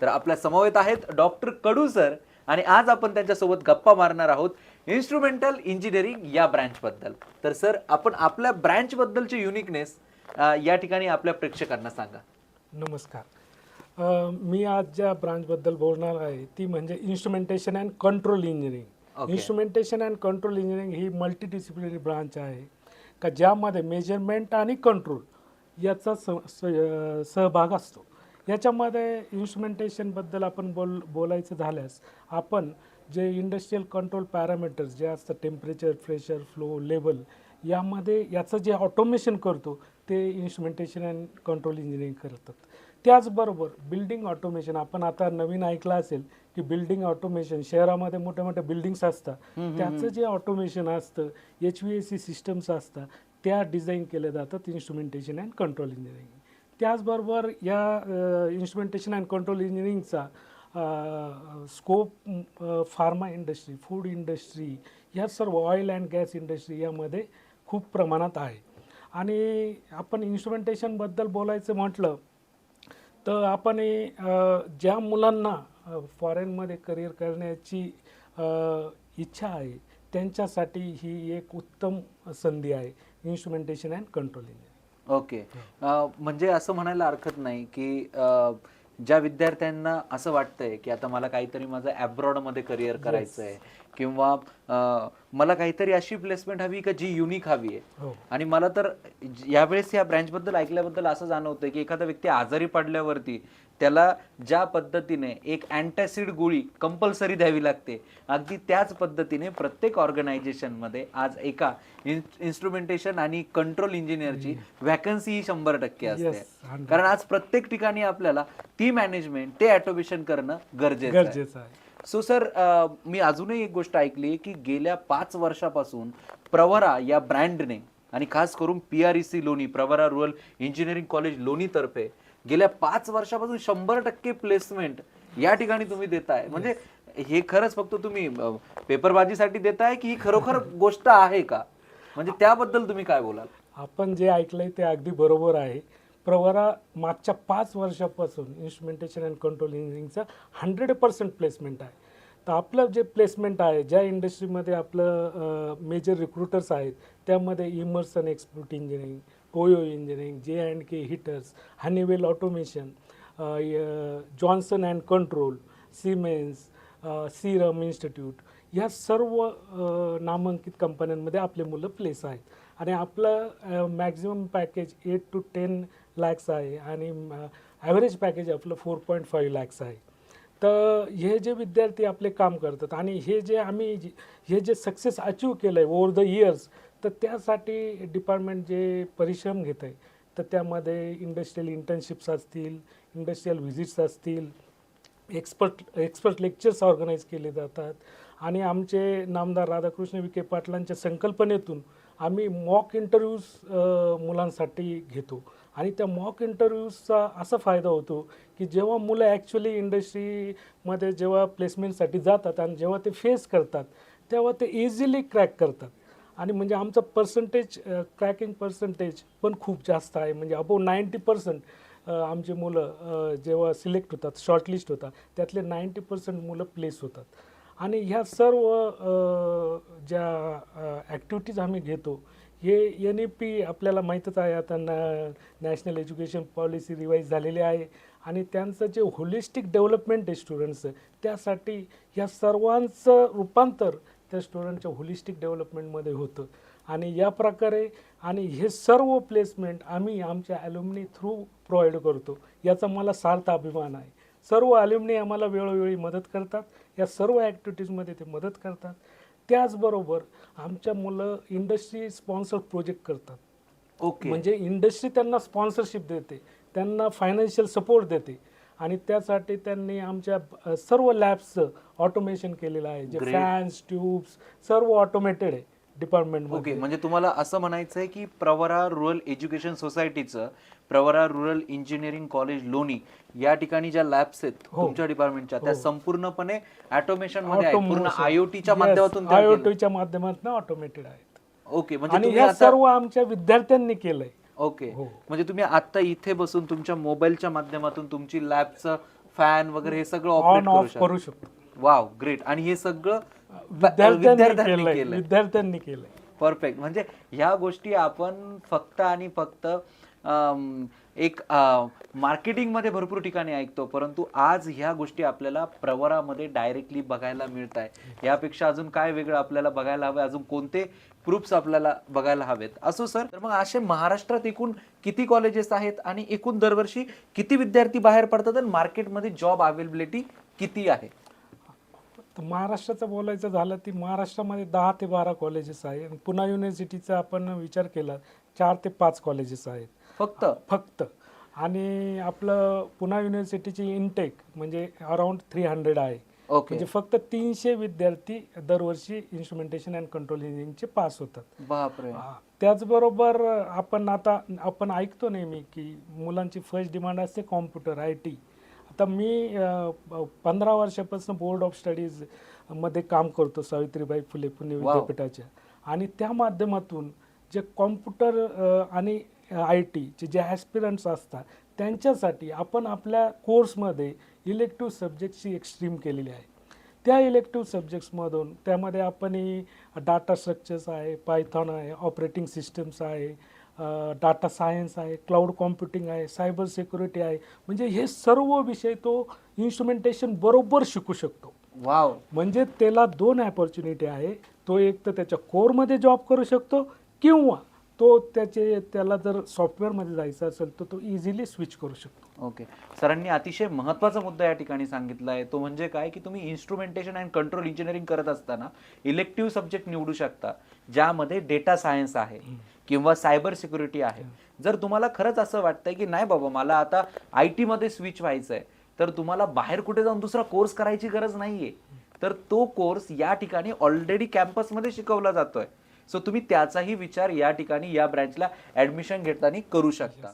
तर आपल्या समवेत आहेत डॉक्टर कडू सर. आणि आज आपण त्यांच्यासोबत गप्पा मारणार आहोत इन्स्ट्रुमेंटल इंजिनिअरिंग या ब्रँच बद्दल. तर सर आपण आपल्या ब्रँच बद्दलचे युनिकनेस या ठिकाणी आपल्या प्रेक्षकांना सांगा. नमस्कार. मी आज ज्या ब्रांचबद्दल बोलणार आहे ती म्हणजे instrumentation and control engineering. Instrumentation and control engineering he multidisciplinary branch आहे का ज्यामध्ये मेजरमेंट आणि कंट्रोल याचा सहभाग असतो. याच्यामध्ये इन्स्ट्रुमेंटेशनबद्दल आपण बोल बोलायचं झाल्यास आपण जे इंडस्ट्रियल कंट्रोल पॅरामीटर्स जे असतं टेम्परेचर प्रेशर फ्लो लेवल यामध्ये याचं जे ऑटोमेशन करतो ते इन्स्ट्रुमेंटेशन अँड कंट्रोल इंजिनिअरिंग करतात. त्याचबरोबर बिल्डिंग ऑटोमेशन आपण आता नवीन ऐकलं असेल की बिल्डिंग ऑटोमेशन शहरामध्ये मोठ्या मोठ्या बिल्डिंग्स असतात. त्याचं जे ऑटोमेशन असतं H V S C systems असतात त्या डिझाईन केल्या जातात इन्स्ट्रुमेंटेशन अँड कंट्रोल इंजिनिअरिंग त्याचबरोबर या instrumentation and control इंजिनिअरिंगचा scope pharma industry food industry ह्या सर्व ऑइल अँड गॅस इंडस्ट्री यामध्ये खूप प्रमाणात आहे. आणि आपण इन्स्ट्रुमेंटेशनबद्दल बोलायचं म्हटलं तर आपण ज्या मुलांना फॉरेनमध्ये करिअर करण्याची इच्छा आहे त्यांच्यासाठी ही एक उत्तम संधी आहे instrumentation and control engineering okay. म्हणजे असं म्हणायला हरकत नाही की ज्या विद्यार्थ्यांना असं वाटतंय की आता मला काहीतरी माझं abroad मध्ये करिअर करायचं आहे किंवा मला काहीतरी अशी प्लेसमेंट हवी का जी युनिक हवी आहे? हो. आणि मला तर यावेळेस या ब्रँच बद्दल ऐकल्याबद्दल असं जाणवतंय की एखादा व्यक्ती आजारी पडल्यावरती त्याला ज्या पद्धतीने एक अँटॅसिड गोळी कंपल्सरी द्यावी लागते अगदी त्याच पद्धतीने प्रत्येक ऑर्गनायझेशनमध्ये आज एका इन्स्ट्रुमेंटेशन आणि कंट्रोल इंजिनियरची व्हॅकन्सी ही शंभर टक्के असते. Yes, 100. कारण आज प्रत्येक ठिकाणी आपल्याला ती मॅनेजमेंट ते ऑटोमेशन करणं गरजेचं आहे. सो सर मी अजूनही एक गोष्ट ऐकली की गेल्या पाच वर्षापासून प्रवरा या ब्रँडने आणि खास करून P R E C Loni Pravara rural engineering college लोणी तर्फे गेल्या पाच वर्षापासून शंभर टक्के प्लेसमेंट या ठिकाणी तुम्ही देताय. म्हणजे हे खरंच फक्त तुम्ही पेपरबाजीसाठी देताय की ही खरोखर गोष्ट आहे का? म्हणजे त्याबद्दल तुम्ही काय बोलाल? आपण जे ऐकलंय ते अगदी बरोबर आहे. प्रवरा मागच्या पाच वर्षापासून इन्स्ट्रुमेंटेशन अँड कंट्रोल इंजिनिअरिंगचं हंड्रेड पर्सेंट प्लेसमेंट आहे. तर आपलं जे प्लेसमेंट आहे ज्या इंडस्ट्रीमध्ये आपलं मेजर रिक्रुटर्स आहेत त्यामध्ये Emerson export engineering OYO engineering J and K heaters Honeywell automation Johnson and control Siemens Serum Institute ह्या सर्व uh, नामांकित कंपन्यांमध्ये आपले मुलं प्लेस आहेत. आणि आपलं maximum package eight to ten lakhs आहे आणि uh, ॲव्हरेज पॅकेज आपलं फोर पॉईंट फाईव्ह लॅक्स आहे. तर हे जे विद्यार्थी आपले काम करतात आणि हे जे आम्ही हे जे सक्सेस अचीव केलं आहे ओवर द इयर्स तर त्यासाठी डिपार्टमेंट जे परिश्रम घेत आहे तर त्यामध्ये इंडस्ट्रियल इंटर्नशिप्स असतील इंडस्ट्रियल व्हिजिट्स असतील एक्सपर्ट एक्सपर्ट लेक्चर्स ऑर्गनाईज केले जातात. आणि आमचे नामदार राधाकृष्ण विखे पाटलांच्या संकल्पनेतून आम्ही मॉक इंटरव्ह्यूज मुलांसाठी घेतो. आणि त्या मॉक इंटरव्ह्यूजचा असा फायदा होतो की जेव्हा मुलं ॲक्च्युली इंडस्ट्रीमध्ये जेव्हा प्लेसमेंटसाठी जातात आणि जेव्हा ते फेस करतात तेव्हा ते इझिली क्रॅक करतात. आणि म्हणजे आमचं पर्सेंटेज क्रॅकिंग पर्सेंटेज पण खूप जास्त आहे. म्हणजे अबो नाईंटी पर्सेंट आमची मुलं जेव्हा सिलेक्ट होतात शॉर्टलिस्ट होतात त्यातले नाईंटी पर्सेंट मुलं प्लेस होतात. आणि ह्या सर्व ज्या ॲक्टिव्हिटीज आम्ही घेतो हे एन ई पी आपल्याला माहीतच आहे. आता नॅ नॅशनल एज्युकेशन पॉलिसी रिवाईज झालेली आहे आणि त्यांचं जे होलिस्टिक डेव्हलपमेंट आहे स्टुडंट्सचं त्यासाठी ह्या सर्वांचं रूपांतर त्या स्टुडंटच्या होलिस्टिक डेव्हलपमेंटमध्ये होतं. आणि या प्रकारे आणि हे सर्व प्लेसमेंट आम्ही आमच्या ॲल्युमिनी थ्रू प्रोव्हाइड करतो. याचा मला सार्थ अभिमान आहे. सर्व ॲल्युमिनी आम्हाला वेळोवेळी मदत करतात. या सर्व ॲक्टिव्हिटीजमध्ये ते मदत करतात. त्याचबरोबर आमच्या मुलं इंडस्ट्री स्पॉन्सर प्रोजेक्ट करतात. ओके म्हणजे इंडस्ट्री त्यांना स्पॉन्सरशिप देते. त्यांना फायनान्शियल सपोर्ट देते. आणि त्यासाठी त्यांनी आमच्या सर्व लॅब्सचं ऑटोमेशन केलेलं आहे जे Great. फॅन्स ट्यूब्स सर्व ऑटोमेटेड आहे ओके म्हणजे तुम्हाला असं म्हणायचं आहे की Pravara rural education सोसायटीचं Pravara rural engineering college Loni या ठिकाणी ज्या लॅब्स आहेत हो. तुमच्या डिपार्टमेंटच्या त्या हो. संपूर्णपणे ऑटोमेशनमध्ये आहेत. पूर्ण आयओटीच्या माध्यमातून त्या. आयओटीच्या माध्यमातून ऑटोमेटेड आहेत ओके म्हणजे आणि तुम्ही ह्या आता सर्व आमच्या विद्यार्थ्यांनी केलंय ओके. हो. म्हणजे तुम्ही आता इथे बसून तुमच्या मोबाईलच्या माध्यमातून तुमची लॅबचं फॅन वगैरे हे सगळं ऑन ऑपरेट करू ऑफ शकता. करू शकतो. Wow great. आणि हे सगळं विद्यार्थ्यांनी विद्यार्थ्यांनी केलंय. केलंय. परफेक्ट म्हणजे ह्या गोष्टी आपण फक्त आणि फक्त एक मार्केटिंगमध्ये भरपूर ठिकाणी ऐकतो परंतु आज ह्या गोष्टी आपल्याला प्रवरामध्ये डायरेक्टली बघायला मिळत आहे यापेक्षा अजून काय वेगळं आपल्याला बघायला हवं अजून कोणते प्रूफ्स आपल्याला बघायला हवेत? असो सर तर मग असे महाराष्ट्रात एकूण किती कॉलेजेस आहेत? आणि एकूण दरवर्षी किती विद्यार्थी बाहेर पडतात? आणि मार्केटमध्ये जॉब अवेलेबिलिटी किती आहे? तर महाराष्ट्राचं बोलायचं झालं ती महाराष्ट्रामध्ये दहा ते बारा कॉलेजेस आहे आणि पुणा युनिव्हर्सिटीचा आपण विचार केला चार ते पाच कॉलेजेस आहेत. फक्त? फक्त. आणि आपलं पुणा युनिव्हर्सिटीची इनटेक म्हणजे अराउंड थ्री हंड्रेड आहे. ओके म्हणजे फक्त तीनशे विद्यार्थी दरवर्षी इन्स्ट्रुमेंटेशन अँड कंट्रोल इंजिनिअरिंगचे पास होतात. बापरे. हा. त्याचबरोबर आपण आता आपण ऐकतो नेहमी की मुलांची फर्स्ट डिमांड असते कॉम्प्युटर आय टी आता मी पंधरा वर्षापासून बोर्ड ऑफ स्टडीजमध्ये काम करतो सावित्रीबाई फुले पुणे. विद्यापीठाच्या आणि त्या माध्यमातून जे कॉम्प्युटर आणि आय टीचे जे ॲस्पिरंट्स असतात त्यांच्यासाठी आपण आपल्या कोर्समध्ये इलेक्टिव्ह सब्जेक्टची एक स्ट्रीम केलेली आहे त्या इलेक्टिव्ह सब्जेक्ट्समधून त्यामध्ये आपण डाटा स्ट्रक्चर्स आहे पायथॉन आहे ऑपरेटिंग सिस्टम्स आहे डाटा सायन्स आहे क्लाउड कॉम्प्युटिंग आहे सायबर सिक्युरिटी आहे. म्हणजे हे सर्व विषय तो इन्स्ट्रुमेंटेशन बरोबर शिकू शकतो. वाव म्हणजे त्याला दोन ऑपॉर्च्युनिटी आहे. तो एक तर त्याच्या कोरमध्ये जॉब करू शकतो किंवा तो त्याचे त्याला जर सॉफ्टवेअरमध्ये जायचं असेल तर तो इझिली स्विच करू शकतो. ओके सरांनी अतिशय महत्त्वाचा मुद्दा या ठिकाणी सांगितला आहे तो म्हणजे काय? की तुम्ही इन्स्ट्रुमेंटेशन अँड कंट्रोल इंजिनिअरिंग करत असताना इलेक्टिव्ह सब्जेक्ट निवडू शकता ज्यामध्ये डेटा सायन्स आहे. किंवा सायबर सिक्युरिटी आहे. जर तुम्हाला खरंच असं वाटतंय की नाही बाबा मला आता आय टीमध्ये स्विच व्हायचं आहे तर तुम्हाला बाहेर कुठे जाऊन दुसरा कोर्स करायची गरज नाहीये. तर तो कोर्स या ठिकाणी ऑलरेडी कॅम्पसमध्ये शिकवला जातोय. सो तुम्ही त्याचाही विचार या ठिकाणी या ब्रँचला ऍडमिशन घेताना करू शकता.